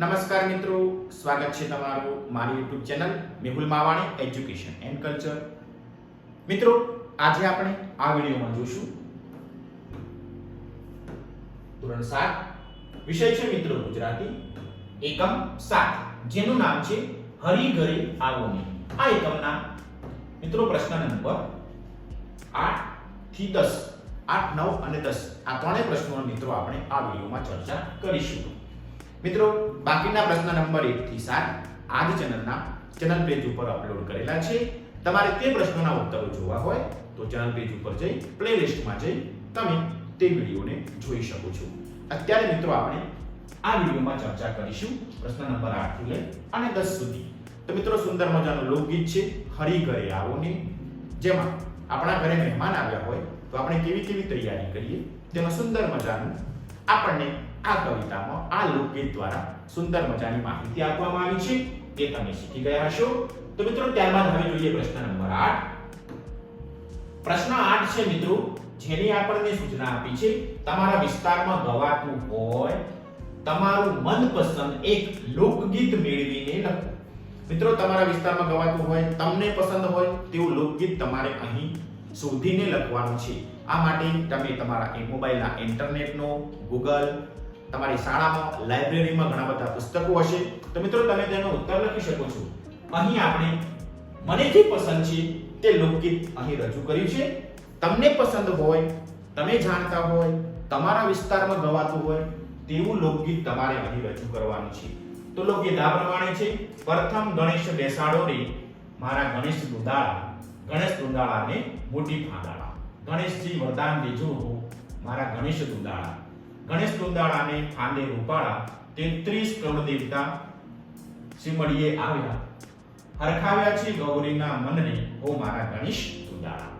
નમસ્કાર મિત્રો, સ્વાગત છે તમારું મારી YouTube channel Mehul Mavani education and culture મિત્રો, આજે આપણે આ વિડીયોમાં જોઈશું ધોરણ સાત, વિષય છે મિત્રો ગુજરાતી, એકમ સાત, જેનું નામ છે હરી ઘરે આવો ને આ એકમના મિત્રો પ્રશ્ન નંબર આઠથી દસ, આઠ, નવ અને દસ, આ ત્રણેય પ્રશ્નોનો મિત્રો આપણે આ વિડીયોમાં ચર્ચા કરીશું. મિત્રો, બાકીના પ્રશ્ન નંબર 1 થી 7 આ જ ચેનલના ચેનલ પેજ ઉપર અપલોડ કરેલા છે. તમારે તે પ્રશ્નોના ઉત્તરો જોવા હોય તો ચેનલ પેજ ઉપર જઈ, પ્લેલિસ્ટમાં જઈ, તમે તે વિડીયોને જોઈ શકો છો. અત્યારે મિત્રો આપણે આ વિડીયોમાં ચર્ચા કરીશું પ્રશ્ન નંબર 8 થી લઈ અને 10 સુધી. તો મિત્રો, સુંદર મજાનું લોકગીત છે, હરી ઘરે આવો ને. જેમાં આપણા ઘરે મહેમાન આવ્યા હોય તો આપણે કેવી કેવી તૈયારી કરીએ? તેનો સુંદર મજાનું આપણને આ કવિતામાં આ લોકગીત દ્વારા સુંદર મજાની માહિતી આપવામાં આવી છે. એ તમે શીખી ગયા હશો. તો મિત્રો, ત્યારબાદ હવે જોઈએ પ્રશ્ન નંબર 8 પ્રશ્ન 8 છે, મિત્રો, જેની આપણને સૂચના આપી છે, તમારા વિસ્તારમાં ગવાતું હોય, તમારું મનપસંદ એક લોકગીત મેળવીને લખો. મિત્રો, તમારા વિસ્તારમાં ગવાતું હોય, તમને પસંદ હોય, તેવું લોકગીત તમારે અહીં શોધીને લખવાનું છે. આ માટે તમે તમારા એ મોબાઈલના ઇન્ટરનેટનો, ગૂગલ, તમારી શાળામાં, લાઇબ્રેરીમાં ઘણા બધા પુસ્તકો હશે. તો મિત્રો, તમે તેનો ઉત્તર લખી શકો છો. અહીં આપણે મને જે પસંદ છે તે લોકગીત અહીં રજૂ કર્યું છે. તમને પસંદ હોય, તમે જાણતા હોય, તમારા વિસ્તારમાં ગવાતું હોય, તેવું લોકગીત તમારે અહીં રજૂ કરવાનું છે. તો લોકગીત આ પ્રમાણે છે. પ્રથમ ગણેશ બેસાડો રે, મારા ગણેશ દુદાળા ગણેશ દુદાળાને મોટી ફાંદાળા ગણેશજી વરદાન દેજો હો, મારા ગણેશ દુંદાળા ગણેશ દુંદાળાને ફાંદે રૂપાળા તેત્રીસ કરોડ દેવતા સિમડીએ આવ્યા. હરખાવ્યા છે ગૌરીના મનને, હો મારા ગણેશ દુંદાળા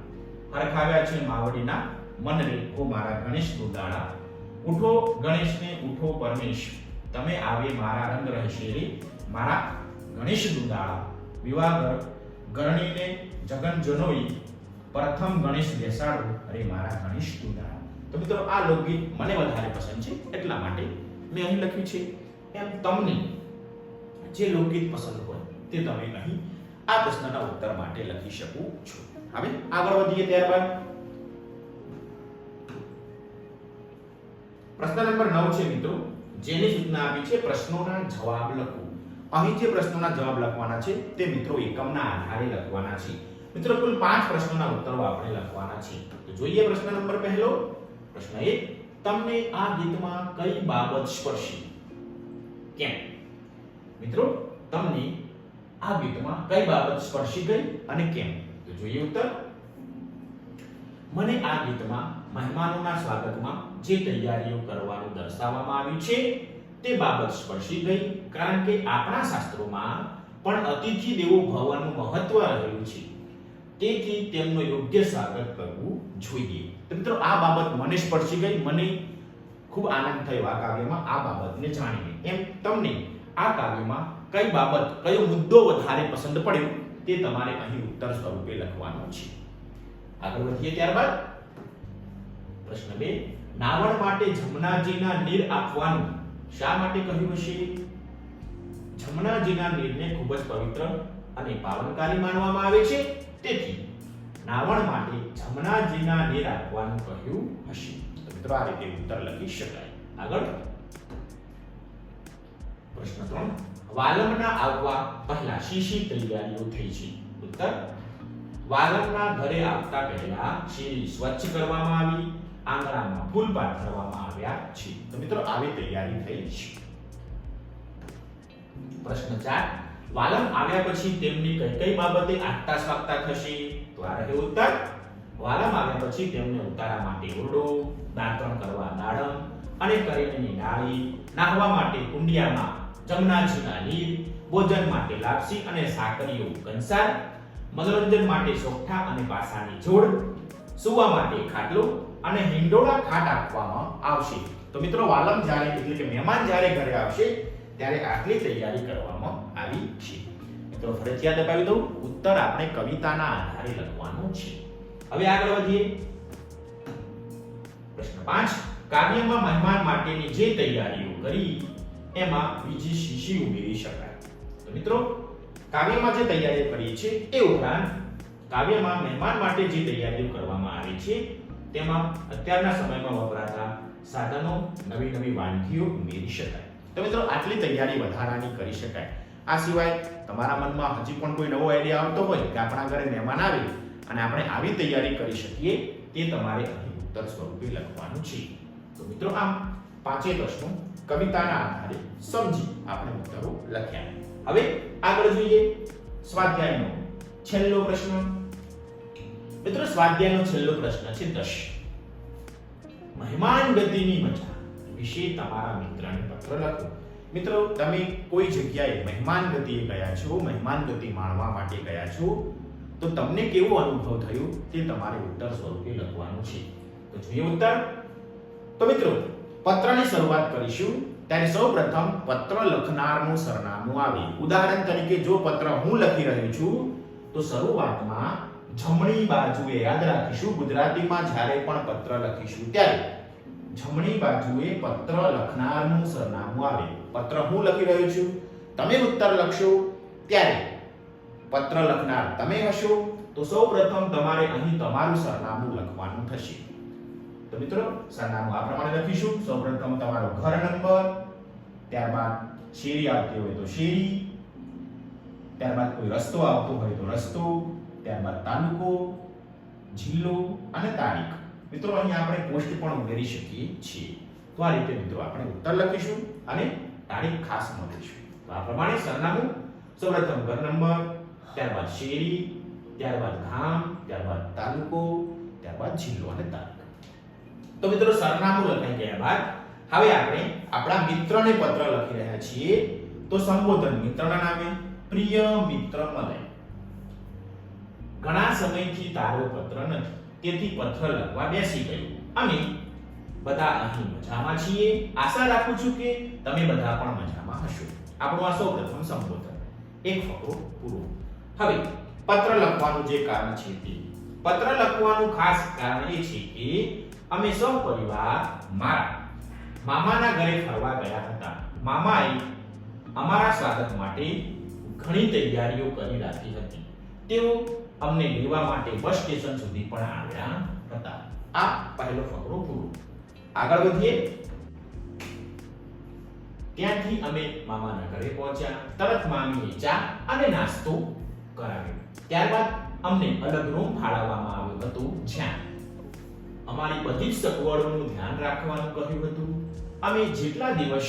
હરખાવ્યા છે માવડીના મનને, હો મારા ગણેશ દુદાળા ઉઠો ગણેશને, ઉઠો પરમેશ. તમે આવે મારા રંગ રહેશે મારા ગણેશ દુદાળા વિવાહ ગરણીને જગન જનોઈ પ્રથમ ગણેશ બેસાડો. અરે મારા ગણેશ તું તો મિત્રો, આ લોકગીત મને વધારે પસંદ છે, એટલા માટે મેં અહીં લખ્યું છે. એમ તમને જે લોકગીત પસંદ હોય તે તમે અહીં આ પ્રશ્નના ઉત્તર માટે લખી શકો છો. હવે આગળ વધીએ ત્યારબાદ. પ્રશ્ન નંબર 9 છે મિત્રો. જેની સૂચના આપી છે પ્રશ્નોના જવાબ લખો. અહીં જે પ્રશ્નોના જવાબ લખવાના છે તે મિત્રો એકમના આધારે લખવાના છે. મિત્રો, કુલ પાંચ પ્રશ્નોના ઉત્તરો આપણે લખવાના છે. તો જોઈએ પ્રશ્ન નંબર પહેલો. પ્રશ્ન 1 તમને આ ગીતમાં કઈ બાબત સ્પર્શી? કેમ? મિત્રો, તમને આ ગીતમાં કઈ બાબત સ્પર્શી ગઈ અને કેમ? તો જોઈએ ઉત્તર. મને આ ગીતમાં મહેમાનોના સ્વાગતમાં જે તૈયારીઓ કરવાનું દર્શાવવામાં આવ્યું છે તે બાબત સ્પર્શી ગઈ, કારણ કે આપણા શાસ્ત્રોમાં પણ અતિથિ દેવો ભવનું મહત્વ રહેલું છે. તેથી તેમનું યોગ્ય સ્વાગત કરવું જોઈએ. મિત્રો, આ બાબત મને સ્પર્શી ગઈ, મને ખૂબ આનંદ થયો આ કાવ્યમાં, આ બાબતને જાણીને. એમ તમને આ કાવ્યમાં કઈ બાબત, કયો મુદ્દો વધારે પસંદ પડ્યો, તે તમારે અહીં ઉત્તર સ્વરૂપે લખવાનો છે. આગળ વધીએ ત્યારબાદ. પ્રશ્ન બે, નાવણ માટે જમનાજીના નીર આપવાનું શા માટે કહ્યું હશે? જમનાજીના નીરને ખૂબ જ પવિત્ર અને પાવનકારી માનવામાં આવે છે. તેથી નાવણ માટે જમનાજીના નીર આપવાનું કહ્યું હશે. મિત્રો આ રીતે ઉત્તર લખી શકાય. આગળ. પ્રશ્ન 3 વાલમના આવવા પહેલા શી શી તૈયારીઓ થઈ છે? ઉત્તર. વાલમના ઘરે આવતા પહેલા શેરી સ્વચ્છ કરવામાં આવી? આંગણામાં ફૂલ પાથરવામાં આવ્યા છે તો મિત્રો, આવી તૈયારી થઈ છે. પ્રશ્ન 4 વાલમ આવ્યા પછી તેમની કઈ કઈ બાબતે આગતા સ્વાગતા થશે? તો આ રહ્યો ઉત્તર. વાલમ આવ્યા પછી તેમને ઉતારા માટે ઓરડો, દાંતણ કરવા દાડમ અને કરેલીની ડાળી નાહવા માટે કુંડિયામાં જમનાજીના નીર ભોજન માટે લાપસી અને સાકરીઓ કંસાર, મનોરંજન માટે સોગઠા અને પાસાની જોડ સુવા માટે ખાટલો અને હિંડોળા ખાટ આપવામાં આવશે. તો મિત્રો, વાલમ જ્યારે એટલે કે મહેમાન જ્યારે ઘરે આવશે, ત્યારે આટલી તૈયારી કરવામાં આવી છે. મિત્રો ફરજિયાત અપાવી દઉં, ઉત્તર આપણે કવિતાના આધારે લખવાનું છે. હવે આગળ વધીએ. પ્રશ્ન 5 કાવ્યમાં મહેમાન માટેની જે તૈયારીઓ કરી, એમાં બીજી શીશી ઉમેરી શકાય? તો મિત્રો, કાવ્યમાં જે તૈયારી કરી છે, એ ઉપરાંત કાવ્યમાં મહેમાન માટે જે તૈયારીઓ કરવામાં આવી છે, તેમાં અત્યારના સમયમાં વપરાતા સાધનો, નવી નવી વાનગીઓ ઉમેરી શકાય. તો મિત્રો, આટલી તૈયારી વધારાની કરી શકાય. આ સિવાય તમારા મનમાં હજી પણ કોઈ નવો આઈડિયા આવતો હોય કે આપણા ઘરે મહેમાન આવે અને આપણે આવી તૈયારી કરી શકીએ, તે તમારે અહીં ઉત્તર સ્વરૂપે લખવાનું છે. તો મિત્રો, આમ પાંચે પ્રશ્નો કવિતાના આધારે સમજી આપણે ઉત્તરો લખ્યા. હવે આગળ જોઈએ સ્વાધ્યાયનો છેલ્લો પ્રશ્ન. મિત્રો, સ્વાધ્યાયનો છેલ્લો પ્રશ્ન છે દશ મહેમાન ગતિની મજા વિશે તમારા મિત્રને પત્ર લખો. મિત્રો, તમે કોઈ જગ્યાએ મહેમાન ગતિએ ગયા છો, મહેમાન ગતિ માણવા માટે ગયા છો, તો તમને કેવો અનુભવ થયો? તે તમારે ઉત્તર સ્વરૂપે લખવાનું છે. તો જોઈએ ઉત્તર. તો મિત્રો, પત્રની શરૂઆત કરીશું. ત્યારે સૌપ્રથમ પત્ર લખનારનું સરનામું આવે. ઉદાહરણ તરીકે, જો પત્ર હું લખી રહ્યો છું, તો શરૂઆતમાં જમણી બાજુએ યાદ રાખીશું, ગુજરાતીમાં જ્યારે પણ પત્ર લખીશું ત્યારે જમણી બાજુએ પત્ર લખનારનું સરનામું આવે. પત્ર હું લખી રહ્યો છું? તમે ઉત્તર લખશો? ત્યારે પત્ર લખનાર તમે હશો? તો સૌપ્રથમ તમારે અહીં તમારું સરનામું લખવાનું થશે. તો મિત્રો, સરનામું આ પ્રમાણે લખીશું. સૌપ્રથમ તમારો ઘર નંબર, ત્યારબાદ શેરી આવતી હોય તો શેરી, ત્યારબાદ કોઈ રસ્તો આવતો હોય તો રસ્તો ત્યારબાદ તાલુકો, જિલ્લો અને તારીખ. મિત્રો અહીં આપણે પોસ્ટ પણ ઉમેરી શકીએ છીએ. તો આ રીતે મિત્રો આપણે ઉત્તર લખીશું અને તારીખ ખાસ નોંધીશું. તો આ પ્રમાણે સરનામું, સૌપ્રથમ ઘર નંબર, ત્યારબાદ શેરી, ત્યારબાદ ગામ, ત્યારબાદ તાલુકો, ત્યારબાદ જિલ્લો અને તારીખ. તો મિત્રો, સરનામું લખાઈ ગયા બાદ હવે આપણે આપણા મિત્રને પત્ર લખી રહ્યા છીએ. તો સંબોધન મિત્રના નામે, પ્રિય મિત્ર મલય ઘણા સમયથી તારો પત્ર નથી. તેથી પત્ર લખવા બેસી ગયો. અમે બધા અહીં મજામાં છીએ. આશા રાખું છું કે તમે બધા પણ મજામાં હશો. આપણો આ સૌપ્રથમ સંબોધન. એક ફકરો પૂરો. હવે, પત્ર લખવાનું જે કારણ છે તે. પત્ર લખવાનું ખાસ કારણ એ છે કે અમે સૌ પરિવાર મારા મામાના ઘરે ફરવા ગયા હતા. મામાએ અમારા સ્વાગત માટે ઘણી તૈયારીઓ કરી રાખી હતી. તેઓ અમને લેવા માટે બસ સ્ટેશન સુધી પણ આવ્યા હતા. આ પહેલો ફકરો પૂરો. આગળ વધીએ. ત્યાંથી અમે મામાના ઘરે પહોંચ્યા. તરત મામીએ ચા અને નાસ્તો કરાવ્યો. ત્યારબાદ અમને અલગ રૂમ ફાળવવામાં આવ્યો હતો જ્યાં. અમારી બધી સગવડોનું ધ્યાન રાખવાનું કહ્યું હતું. અમે જેટલા દિવસ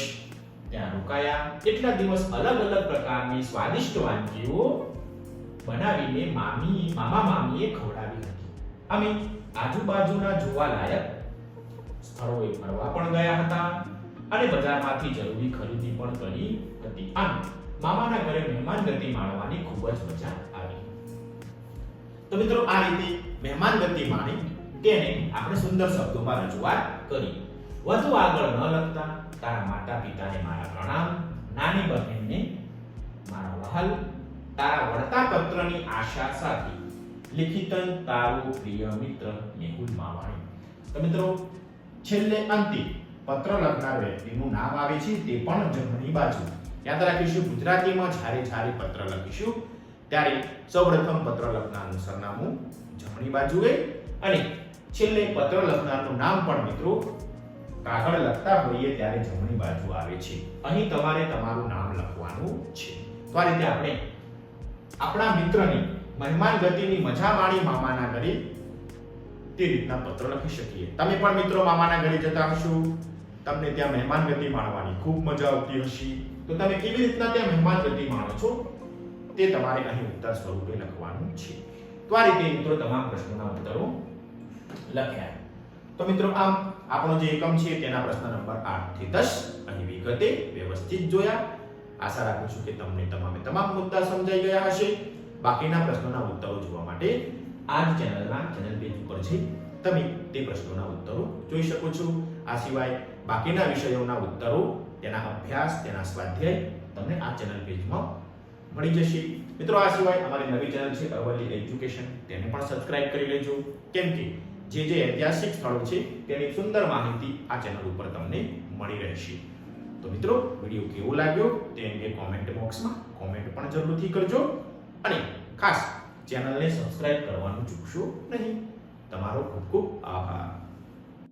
ત્યાં રોકાયા, એટલા દિવસ અલગ અલગ પ્રકારની સ્વાદિષ્ટ વાનગીઓ બનાવીને મામી, મામા, મામીએ ખવડાવી હતી. અમે આજુબાજુના જોવાલાયક સ્થળોએ ફરવા પણ ગયા હતા અને બજારમાંથી જરૂરી ખરીદી પણ કરી હતી. આમ, મામાના ઘરે મહેમાન ગતિ માણવાની ખૂબ જ મજા આવી. તો મિત્રો, આ રીતે મહેમાન ગતિ માણી તેને આપણે સુંદર શબ્દોમાં રજૂઆત કરી. વધુ આગળ ન લખતા તારા માતા પિતાને મારા પ્રણામ, નાની બહેનને મારા વહાલ તારા વળતા પત્રની આશા સાથે લિખિતન તારો પ્રિય મિત્ર મેહુલ માવાણી. તો મિત્રો, છેલ્લે અંતે પત્ર લખનાર વ્યક્તિનું નામ આવે છે તે પણ જમણી બાજુ. યાદ રાખીશું, ગુજરાતીમાં જ્યારે જ્યારે પત્ર લખીશું, ત્યારે સૌપ્રથમ પત્ર લખનારનું સરનામું જમણી બાજુએ અને છેલ્લે પત્ર લખનારનું નામ પણ મિત્રો કાગળ લખતા હોઈએ ત્યારે જમણી બાજુ આવે છે. અહીં તમારે તમારું નામ લખવાનું છે. તો આ રીતે આપણે આપણા મિત્રની મહેમાન ગતિની મજા માણી મામાના ઘરે તે રીતના પત્ર લખી શકીએ. તમે પણ મિત્રો મામાના ઘરે જતા હશો. તમને ત્યાં મહેમાન ગતિ માણવાની ખૂબ મજા આવતી હશે. તો તમે કેવી રીતના ત્યાં મહેમાન ગતિ માણો છો? તે તમારે અહીં ઉત્તર સ્વરૂપે લખવાનું છે. તો આ રીતે મિત્રો તમામ પ્રશ્નોના ઉત્તરો લખ્યા. તો મિત્રો આમ આપણો જે એકમ છે તેના પ્રશ્ન નંબર 8 થી 10 અહીં વિગતે વ્યવસ્થિત જોયા. આશા રાખું છું કે તમને તમામે તમામ મુદ્દા સમજાઈ ગયા હશે. બાકીના પ્રશ્નોના ઉત્તરો જોવા માટે આ જ ચેનલના ચેનલ પેજ ઉપર છે તમે તે પ્રશ્નોના ઉત્તરો જોઈ શકો છો. આ સિવાય બાકીના વિષયોના ઉત્તરો, તેના અભ્યાસ, તેના સ્વાધ્યાય તમને આ ચેનલ પેજમાં મળી જશે. મિત્રો, આ સિવાય અમારી નવી ચેનલ છે અરવલ્લી એજ્યુકેશન તેને પણ સબસ્ક્રાઇબ કરી લેજો. કેમ કે જે જે ઐતિહાસિક સ્થળો છે, તેની સુંદર માહિતી આ ચેનલ ઉપર તમને મળી રહેશે. તો મિત્રો, વીડિયો કેવો લાગ્યો? તે અંગે કોમેન્ટ બોક્સમાં કોમેન્ટ પણ જરૂરથી કરજો. અને ખાસ ચેનલને સબસ્ક્રાઇબ કરવાનું ચૂકશો નહીં. તમારો ખૂબ ખૂબ આભાર.